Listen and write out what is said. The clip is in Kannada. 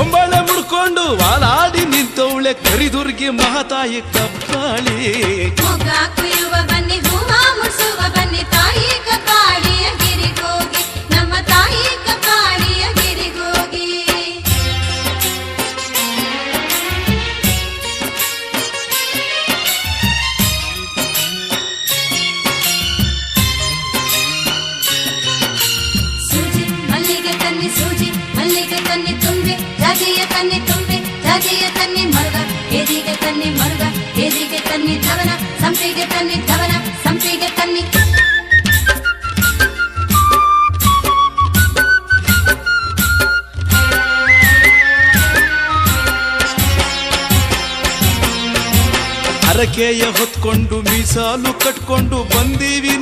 ಹೊಂಬಾಳೆ ಮುಡ್ಕೊಂಡು ವಾಲಾಡಿ ನಿಂತವಳೆ ಕರಿದುರ್ಗಿ ಮಹತಾಯಿ ಕಪ್ಪಾಳಿ. ಮಲ್ಲಿಗೆ ತನ್ನಿ ತುಂಬಿ ರಾಜೆಯ ತನ್ನಿ ತುಂಬಿ ರಾಜೆಯ ತನ್ನಿ ಮರುಗ ಎದಿಗೆ ತನ್ನಿ ಮರುಗ ಎದಿಗೆ ತನ್ನಿ ಧವನ, ಸಂಪಿಗೆ ತನ್ನಿ ಧವನ, ಸಂಪಿಗೆ ತನ್ನಿ ಹರಕೆಯ ಹೊತ್ಕೊಂಡು ಮೀಸಾಲು ಕಟ್ಕೊಂಡು ಬಂದೀವಿ